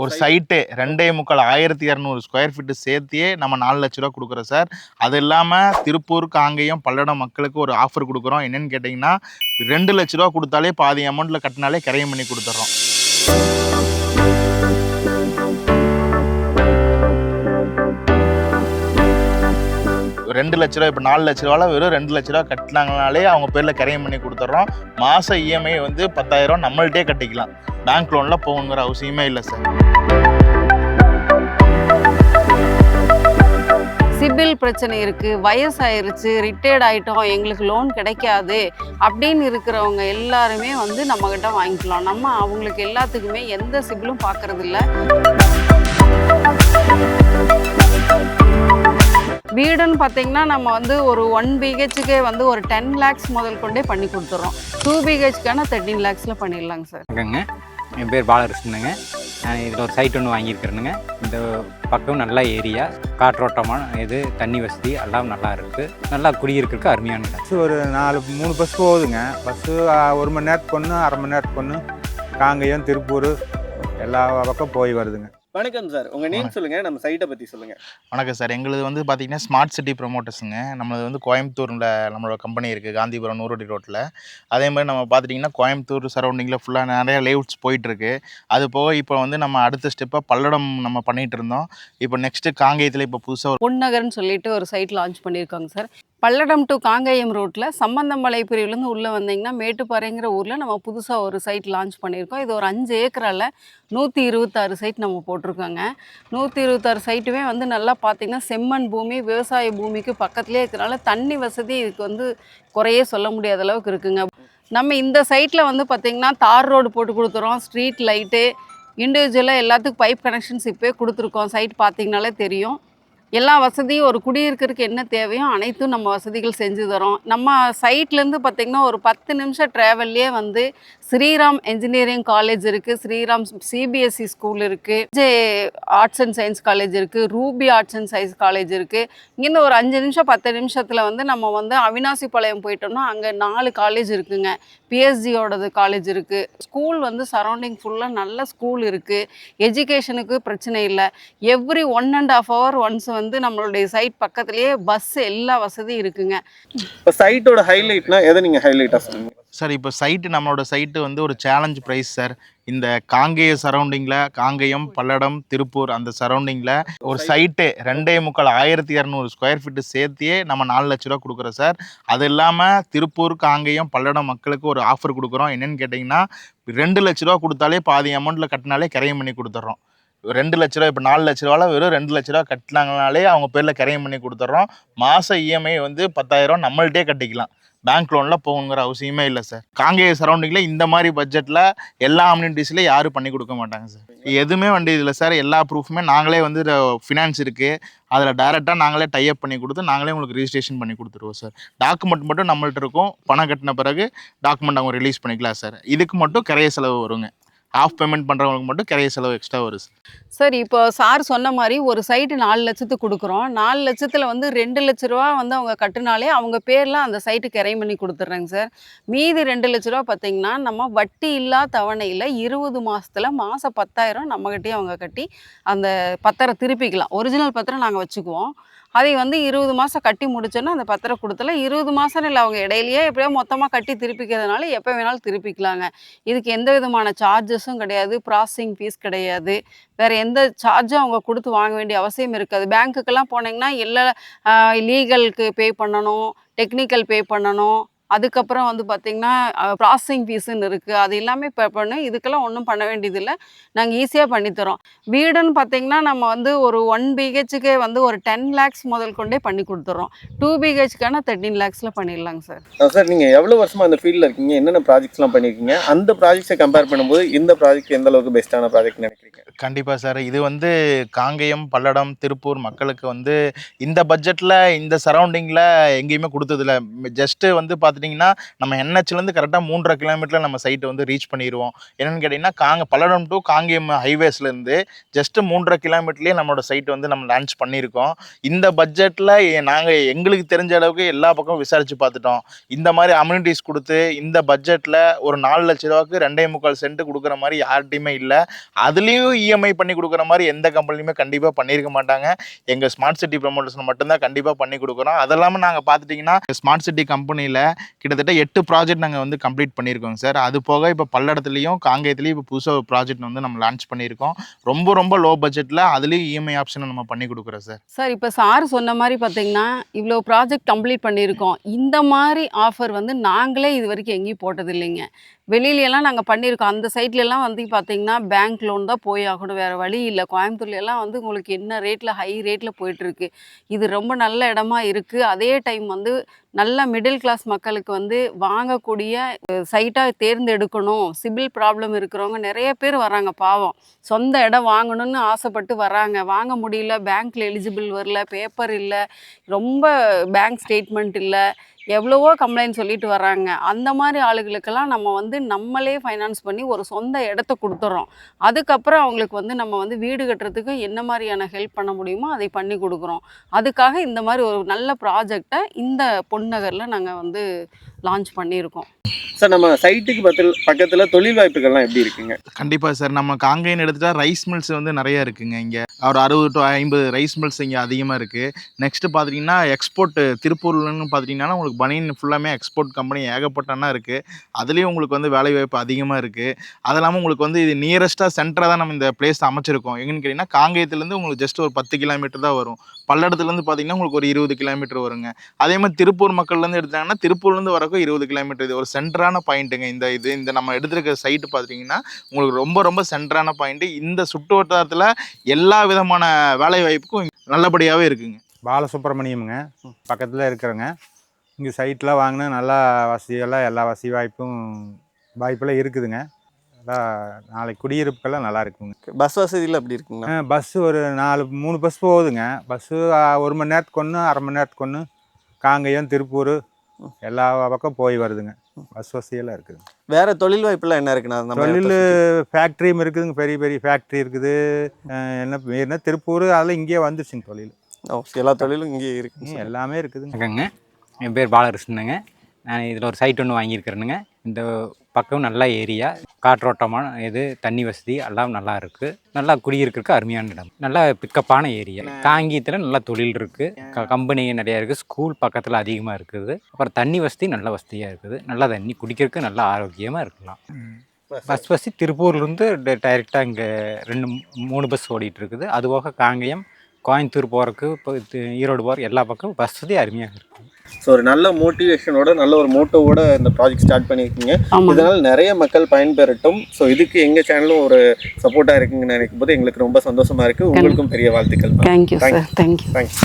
ஒரு சைட்டு ரெண்டே முக்கால் ஆயிரத்தி இரநூறு ஸ்கொயர் ஃபீட்டு சேர்த்தியே நம்ம நாலு லட்ச ரூபா கொடுக்குறோம் சார். அது இல்லாமல் திருப்பூர் காங்கேயம் பல்லடம் மக்களுக்கு ஒரு ஆஃபர் கொடுக்குறோம். என்னன்னு கேட்டிங்கன்னா ரெண்டு லட்ச ரூபா கொடுத்தாலே பாதி அமௌண்ட்டில் கட்டினாலே கரையம் பண்ணி கொடுத்துட்றோம். ரெண்டு லட்ச ரூபா இப்போ நாலு லட்ச ரூபாவில் வெறும் ரெண்டு லட்ச ரூபா கட்டினாங்கனாலே அவங்க பேரில் கரையம் பண்ணி கொடுத்துட்றோம். மாத இஎம்ஐ வந்து பத்தாயிரம் நம்மள்ட்டே கட்டிக்கலாம். பேங்க் லோனில் போகணுங்கிற அவசியமே இல்லை சார் சிபில் பிரச்சனை இருக்குது வயசாயிருச்சு ரிட்டையர்ட் ஆகிட்டோம் எங்களுக்கு லோன் கிடைக்காது அப்படின்னு இருக்கிறவங்க எல்லாருமே வந்து நம்மக்கிட்ட வாங்கிக்கலாம். நம்ம அவங்களுக்கு எல்லாத்துக்குமே எந்த சிபிலும் பார்க்கறதில்ல. வீடுன்னு பார்த்தீங்கன்னா நம்ம வந்து ஒரு ஒன் பிஹெச்சுக்கே வந்து ஒரு டென் லேக்ஸ் முதல் கொண்டே பண்ணி கொடுத்துறோம். டூ பிஹெச்க்கான தேர்ட்டீன் லேக்ஸில் பண்ணிடலாங்க சார் என் பேர் பாலகிருஷ்ணனுங்க. நான் இதில் ஒரு சைட் ஒன்று வாங்கியிருக்கிறேனுங்க. இந்த பக்கம் நல்ல ஏரியா காற்றோட்டமான இது தண்ணி வசதி எல்லாம் நல்லா இருக்குது நல்லா குடியிருக்கிறதுக்கு அருமையான பஸ் ஒரு நாலு மூணு பஸ் போகுதுங்க. பஸ்ஸு ஒரு மணி நேரத்துக்கு ஒன்று அரை மணி நேரத்துக்கு ஒன்று காங்கேயம் திருப்பூர் எல்லா பக்கம் போய் வருதுங்க. வணக்கம் சார். உங்க நேம் சொல்லுங்க நம்ம சைட்டை பத்தி சொல்லுங்க. வணக்கம் சார். எங்களுது வந்து பார்த்தீங்கன்னா ஸ்மார்ட் சிட்டி ப்ரொமோட்டர்ஸுங்க நம்மளது வந்து கோயம்புத்தூரில் நம்மளோட கம்பெனி இருக்குது காந்திபுரம் நூறுடி ரோட்டில் அதே மாதிரி நம்ம பார்த்துட்டிங்கன்னா கோயம்புத்தூர் சரௌண்டிங்கில் ஃபுல்லாக நிறைய லேஅவுட்ஸ் போயிட்டுருக்கு. அது போக இப்போ வந்து நம்ம அடுத்த ஸ்டெப்பாக பல்லடம் நம்ம பண்ணிகிட்டு இருந்தோம் இப்போ நெக்ஸ்ட்டு காங்கேயத்தில் இப்போ புதுசாக பொன்னகர்னு சொல்லிட்டு ஒரு சைட் லான்ச் பண்ணியிருக்காங்க சார். பல்லடம் டு காங்கேயம் ரோட்டில் சம்பந்தமலை பிரிவுலேருந்து உள்ளே வந்தீங்கன்னா மேட்டுப்பாறைங்கிற ஊரில் நம்ம புதுசாக ஒரு சைட் லான்ச் பண்ணியிருக்கோம். இது ஒரு அஞ்சு ஏக்கரால் நூற்றி இருபத்தாறு சைட் நம்ம போட்டிருக்கோங்க. நூற்றி இருபத்தாறு சைட்டுமே வந்து நல்லா பார்த்திங்கன்னா செம்மண் பூமி விவசாய பூமிக்கு பக்கத்துலேயே இருக்கிறனால தண்ணி வசதி இதுக்கு வந்து குறையே சொல்ல முடியாத அளவுக்கு இருக்குங்க. நம்ம இந்த சைட்டில் வந்து பார்த்திங்கன்னா தார் ரோடு போட்டு கொடுத்துறோம் ஸ்ட்ரீட் லைட்டு இண்டிவிஜுவலாக எல்லாத்துக்கும் பைப் கனெக்ஷன்ஸ் இப்போயே கொடுத்துருக்கோம். சைட் பார்த்திங்கனாலே தெரியும். எல்லா வசதியும் ஒரு குடியிருக்கிறதுக்கு என்ன தேவையோ அனைத்தும் நம்ம வசதிகள் செஞ்சு தரோம். நம்ம சைட்லேருந்து பார்த்திங்கன்னா ஒரு பத்து நிமிஷம் ட்ராவல்லே வந்து ஸ்ரீராம் என்ஜினியரிங் காலேஜ் இருக்குது ஸ்ரீராம் சிபிஎஸ்சி ஸ்கூல் இருக்குது J arts and science college இருக்குது Ruby arts and science college இருக்குது இங்கேருந்து ஒரு அஞ்சு நிமிஷம் பத்து நிமிஷத்தில் வந்து நம்ம வந்து அவினாசி பாளையம் போயிட்டோம்னா அங்கே நாலு காலேஜ் இருக்குங்க. பிஎஸ்ஜியோடது காலேஜ் இருக்குது ஸ்கூல் வந்து சரௌண்டிங் ஃபுல்லாக நல்ல ஸ்கூல் இருக்குது எஜுகேஷனுக்கு பிரச்சனை இல்லை. Every one and half hour once வந்து நம்மளுடைய சைட் பக்கத்துலேயே பஸ் எல்லா வசதியும் இருக்குங்க. இப்போ சைட்டோட ஹைலைட்னா எதை நீங்க ஹைலைட்டா சொல்லுங்க சார் இப்போ சைட்டு நம்மளோட சைட்டு வந்து ஒரு சேலஞ்ச் ப்ரைஸ் சார் இந்த காங்கேய சரௌண்டிங்கில் காங்கேயம் பல்லடம் திருப்பூர் அந்த சரௌண்டிங்கில் ஒரு சைட்டு ரெண்டே முக்கால் ஆயிரத்தி இரநூறு ஸ்கொயர் ஃபீட்டு சேர்த்தியே நம்ம நாலு லட்ச ரூபா கொடுக்குறோம் சார் அது இல்லாமல் திருப்பூர் காங்கேயம் பல்லடம் மக்களுக்கு ஒரு ஆஃபர் கொடுக்குறோம். என்னன்னு கேட்டிங்கன்னா ரெண்டு லட்ச ரூபா கொடுத்தாலே பாதி அமௌண்ட்டில் கட்டினாலே கரையம் பண்ணி கொடுத்துட்றோம் ரெண்டு லட்ச ரூபா இப்போ நாலு லட்ச ரூபாவில் வெறும் ரெண்டு லட்ச ரூபா கட்டினாங்கனாலே அவங்க பேரில் கரையம் பண்ணி கொடுத்துட்றோம் மாத இஎம்ஐ வந்து பத்தாயிரம் நம்மள்கிட்டே கட்டிக்கலாம். பேங்க் லோனில் போகணுங்கிற அவசியமே இல்லை சார் காங்கேய சரௌண்டிங்கில் இந்த மாதிரி பட்ஜெட்டில் எல்லா அம்யூனிட்டிஸ்லையும் யாரும் பண்ணி கொடுக்க மாட்டாங்க சார் எதுவுமே வண்டி இதில் சார் எல்லா ப்ரூஃபுமே நாங்களே வந்து ஃபினான்ஸ் இருக்குது அதில் டைரெக்டாக நாங்களே டைப் பண்ணி கொடுத்து நாங்களே உங்களுக்கு ரிஜிஸ்ட்ரேஷன் பண்ணி கொடுத்துருவோம் சார் டாக்குமெண்ட் மட்டும் நம்மள்ட்ட இருக்கும். பணம் கட்டின பிறகு டாக்குமெண்ட் அவங்க ரிலீஸ் பண்ணிக்கலாம் சார் இதுக்கு மட்டும் கரைய செலவு வருங்க. ஆஃப் பேமெண்ட் பண்ணுறவங்களுக்கு மட்டும் கிரைய செலவு எக்ஸ்ட்ரா வரும் சார் இப்போ சார் சொன்ன மாதிரி ஒரு சைட்டு நாலு லட்சத்துக்கு கொடுக்குறோம். நாலு லட்சத்தில் வந்து ரெண்டு லட்ச ரூபா வந்து அவங்க கட்டினாலே அவங்க பேரில் அந்த சைட்டுக்கு இறை பண்ணி கொடுத்துட்றாங்க சார். மீதி ரெண்டு லட்ச ரூபா பார்த்தீங்கன்னா நம்ம வட்டி இல்லா தவணையில் இருபது மாதத்தில் மாதம் பத்தாயிரம் நம்மகிட்டயே அவங்க கட்டி அந்த பத்திரம் திருப்பிக்கலாம். ஒரிஜினல் பத்திரம் நாங்கள் வச்சுக்குவோம். அதை வந்து இருபது மாதம் கட்டி முடிச்சோன்னா அந்த பத்திரம் கொடுத்துல. இருபது மாதம் இல்லை அவங்க இடையிலேயே எப்படியோ மொத்தமாக கட்டி திருப்பிக்கிறதுனால எப்போ வேணாலும் திருப்பிக்கலாங்க. இதுக்கு எந்த விதமான சார்ஜஸும் கிடையாது ப்ராசஸிங் ஃபீஸ் கிடையாது. வேறு எந்த சார்ஜும் அவங்க கொடுத்து வாங்க வேண்டிய அவசியம் இருக்காது. பேங்க்குக்கெல்லாம் போனீங்கன்னா எல்லா லீகலுக்கு பே பண்ணணும் டெக்னிக்கல் பே பண்ணணும். அதுக்கப்புறம் வந்து பார்த்திங்கன்னா ப்ராசஸிங் ஃபீஸுன்னு இருக்குது அது எல்லாமே பே பண்ணு. இதுக்கெல்லாம் ஒன்றும் பண்ண வேண்டியதில்லை. நாங்கள் ஈஸியாக பண்ணித்தரோம் வீடுன்னு பார்த்திங்கன்னா நம்ம வந்து ஒரு ஒன் பிஹெச்சுக்கே வந்து ஒரு டென் லேக்ஸ் முதல் கொண்டே பண்ணி கொடுத்துறோம். டூ பிஹெச்க்கான தேர்ட்டீன் லேக்ஸில் பண்ணிடலாங்க சார். சார் நீங்க எவ்வளவு வருஷமா அந்த ஃபீல்ட்ல இருக்கீங்க? என்னென்ன ப்ராஜெக்ட்ஸ்லாம் பண்ணிருக்கீங்க? அந்த ப்ராஜெக்ட்ஸை கம்பேர் பண்ணும்போது இந்த ப்ராஜெக்ட் எந்த அளவுக்கு பெஸ்ட்டான ப்ராஜெக்ட் நினைக்கிறீங்க? கண்டிப்பாக சார். இது வந்து காங்கேயம் பல்லடம் திருப்பூர் மக்களுக்கு வந்து இந்த பட்ஜெட்டில் இந்த சரௌண்டிங்கில் எங்கேயுமே கொடுத்ததில்ல. ஜஸ்ட்டு வந்து பார்த்துட்டிங்கன்னா பார்த்துட்டிங்கன்னா நம்ம என்ஹெச்லேருந்து கரெக்டாக மூன்றரை கிலோமீட்டரில் நம்ம சைட்டை வந்து ரீச் பண்ணிடுவோம் என்னென்னு கேட்டிங்கன்னா காங்க பல்லடம் டு காங்கேயம் ஹைவேஸ்லேருந்து ஜஸ்ட்டு மூன்றரை கிலோமீட்டர்லேயே நம்மளோட சைட் வந்து நம்ம லான்ச் பண்ணியிருக்கோம். இந்த பட்ஜெட்டில் நாங்கள் எங்களுக்கு தெரிஞ்ச அளவுக்கு எல்லா பக்கம் விசாரித்து பார்த்துட்டோம். இந்த மாதிரி அம்யூனிட்டிஸ் கொடுத்து இந்த பட்ஜெட்டில் ஒரு நாலு லட்ச ரூபாய்க்கு ரெண்டே முக்கால் சென்ட் கொடுக்குற மாதிரி யார்கிட்டையுமே இல்லை. அதுலேயும் இஎம்ஐ பண்ணி கொடுக்குற மாதிரி எந்த கம்பெனியுமே கண்டிப்பாக பண்ணியிருக்க மாட்டாங்க. எங்கள் ஸ்மார்ட் சிட்டி ப்ரமோட்டர்ஸ் மட்டும்தான் கண்டிப்பாக பண்ணி கொடுக்குறோம். அது இல்லாமல் நாங்கள் பார்த்துட்டிங்கன்னா ஸ்மார்ட் சிட்டி கம்பெனியில் கிட்டத்தட்ட எட்டு ப்ராஜெக்ட் நாங்கள் வந்து கம்ப்ளீட் பண்ணியிருக்கோங்க சார். அது போக இப்போ பல்லடத்துலேயும் காங்கேயத்துலேயும் இப்போ புதுசாக ஒரு ப்ராஜெக்ட் வந்து நம்ம லான்ச் பண்ணியிருக்கோம். ரொம்ப ரொம்ப லோ பட்ஜெட்டில் அதுலேயும் இஎம்ஐ ஆப்ஷனை நம்ம பண்ணி கொடுக்குறோம் சார். சார் இப்போ சார் சொன்ன மாதிரி பார்த்தீங்கன்னா இவ்வளோ ப்ராஜெக்ட் கம்ப்ளீட் பண்ணியிருக்கோம். இந்த மாதிரி ஆஃபர் வந்து நாங்களே இது வரைக்கும் எங்கேயும் போட்டது இல்லைங்க வெளியிலலாம் நாங்கள் பண்ணியிருக்கோம். அந்த சைட்லலாம் வந்து பார்த்திங்கன்னா பேங்க் லோன் தான் போய் ஆகணும். வேறு வழி இல்லை. கோயம்புத்தூர்லலாம் வந்து உங்களுக்கு என்ன ரேட்டில் ஹை ரேட்டில் போயிட்டுருக்கு. இது ரொம்ப நல்ல இடமா இருக்குது அதே டைம் வந்து நல்ல மிடில் கிளாஸ் மக்களுக்கு வந்து வாங்கக்கூடிய சைட்டாக தேர்ந்தெடுக்கணும். சிபில் ப்ராப்ளம் இருக்கிறவங்க நிறைய பேர் வராங்க பாவம். சொந்த இடம் வாங்கணும்னு ஆசைப்பட்டு வராங்க. வாங்க முடியல. பேங்க்கில் எலிஜிபிள் வரல. பேப்பர் இல்லை. ரொம்ப பேங்க் ஸ்டேட்மெண்ட் இல்லை. எவ்வளவோ கம்ப்ளைண்ட் சொல்லிட்டு வராங்க அந்த மாதிரி ஆளுகளுக்கெல்லாம் நம்ம வந்து நம்மளே ஃபைனான்ஸ் பண்ணி ஒரு சொந்த இடத்த கொடுத்துறோம். அதுக்கப்புறம் அவங்களுக்கு வந்து நம்ம வந்து வீடு கட்டுறதுக்கு என்ன மாதிரியான ஹெல்ப் பண்ண முடியுமோ அதை பண்ணி கொடுக்குறோம். அதுக்காக இந்த மாதிரி ஒரு நல்ல ப்ராஜெக்டை இந்த பொன்னகரில் நாங்கள் வந்து லான்ச் பண்ணியிருக்கோம். சார் நம்ம சைட்டுக்கு பக்கத்தில் பக்கத்தில் தொழில் வாய்ப்புகள்லாம் எப்படி இருக்குங்க? கண்டிப்பாக சார் நம்ம காங்கேயன் எடுத்துட்டா ரைஸ் மில்ஸ் வந்து நிறைய இருக்குங்க இங்கே. ஒரு அறுபது டு ஐம்பது ரைஸ் மில்ஸ் இங்கே அதிகமாக இருக்குது நெக்ஸ்ட்டு பார்த்துட்டிங்கன்னா எக்ஸ்போர்ட் திருப்பூர்லன்னு பார்த்துட்டிங்கன்னா உங்களுக்கு பனியன் ஃபுல்லாமே எக்ஸ்போர்ட் கம்பெனி ஏகப்பட்டனா இருக்குது அதுலேயும் உங்களுக்கு வந்து வேலைவாய்ப்பு அதிகமாக இருக்குது அது இல்லாமல் உங்களுக்கு வந்து இது நியரஸ்ட்டாக சென்டராக தான் நம்ம இந்த பிளேஸ் அமைச்சிருக்கோம். எங்கன்னு கேட்டிங்கன்னா காங்கேயத்துலேருந்து உங்களுக்கு ஜஸ்ட் ஒரு பத்து கிலோமீட்டர் தான் வரும். பல்லடத்துலேருந்து பார்த்தீங்கன்னா உங்களுக்கு ஒரு இருபது கிலோமீட்டர் வருங்க. அதே மாதிரி திருப்பூர் மக்கள்லேருந்து எடுத்தாங்கன்னா திருப்பூர்லேருந்து வரக்கும் இருபது கிலோமீட்டர் இது ஒரு சென்டரான பாயிண்ட்டுங்க இந்த இது இந்த நம்ம எடுத்திருக்க சைட்டு பார்த்தீங்கன்னா உங்களுக்கு ரொம்ப ரொம்ப சென்டரான பாயிண்ட்டு இந்த சுற்று வட்டாரத்தில் எல்லா விதமான வேலை வாய்ப்புக்கும் நல்லபடியாகவே இருக்குங்க. பாலசுப்ரமணியமுங்க. பக்கத்தில் இருக்கிறேங்க. இங்கே சைட்டில் வாங்கினா நல்லா வசதியெல்லாம் எல்லா வசதி வாய்ப்பும் வாய்ப்பெல்லாம் இருக்குதுங்க. நல்லா நாளைக்கு குடியிருப்புக்கெல்லாம் நல்லா இருக்குங்க. பஸ் வசதியில் எப்படி இருக்குங்கண்ணா பஸ்ஸு ஒரு நாலு மூணு பஸ் போகுதுங்க. பஸ்ஸு ஒரு மணி நேரத்துக்கு ஒன்று அரை மணி நேரத்துக்கு ஒன்று காங்கேயம் திருப்பூர் எல்லா பக்கம் போய் வருதுங்க. பஸ் வசதியெல்லாம் இருக்குது. வேற தொழில் வாய்ப்புலாம் என்ன இருக்குண்ணா? நம்ம தொழில் ஃபேக்ட்ரியும் இருக்குதுங்க. பெரிய பெரிய ஃபேக்ட்ரி இருக்குது. என்ன என்ன திருப்பூர் அதெல்லாம் இங்கேயே வந்துருச்சுங்க தொழில். ஓ, எல்லா தொழிலும் இங்கே இருக்கு இங்க எல்லாமே இருக்குதுங்க. என் பேர் பாலகிருஷ்ணனுங்க. நான் இதில் ஒரு சைட் ஒன்று வாங்கியிருக்கிறேனுங்க. இந்த பக்கம் நல்ல ஏரியா காற்றோட்டமான இது தண்ணி வசதி எல்லாம் நல்லா இருக்குது நல்லா குடியிருக்கிறதுக்கு அருமையான இடம். நல்லா பிக்கப்பான ஏரியா. காங்கியத்தில் நல்லா தொழில் இருக்குது கம்பெனி நிறையா இருக்குது ஸ்கூல் பக்கத்தில் அதிகமாக இருக்குது. அப்புறம் தண்ணி வசதி நல்ல வசதியாக இருக்குது. நல்லா தண்ணி குடிக்கிறதுக்கு நல்லா ஆரோக்கியமாக இருக்கலாம். பஸ் வசதி திருப்பூர்லேருந்து டைரெக்டாக இங்கே ரெண்டு மூணு பஸ் ஓடிட்டு இருக்குது. அது போக காங்கேயம் கோயம்புத்தூர் போகிறதுக்கு இப்போ ஈரோடு போகிற எல்லா பக்கம் பஸ் வசதி அருமையாக இருக்கும் ஸோ ஒரு நல்ல மோட்டிவேஷனோட நல்ல ஒரு மோட்டோவோட இந்த ப்ராஜெக்ட் ஸ்டார்ட் பண்ணியிருக்கீங்க இதனால் நிறைய மக்கள் பயன்பெறட்டும். ஸோ இதுக்கு எங்கள் சேனலும் ஒரு சப்போர்ட்டாக இருக்குங்கன்னு நினைக்கும் போது எங்களுக்கு ரொம்ப சந்தோஷமா இருக்கு. உங்களுக்கும் பெரிய வாழ்த்துக்கள். Thank you thank you thanks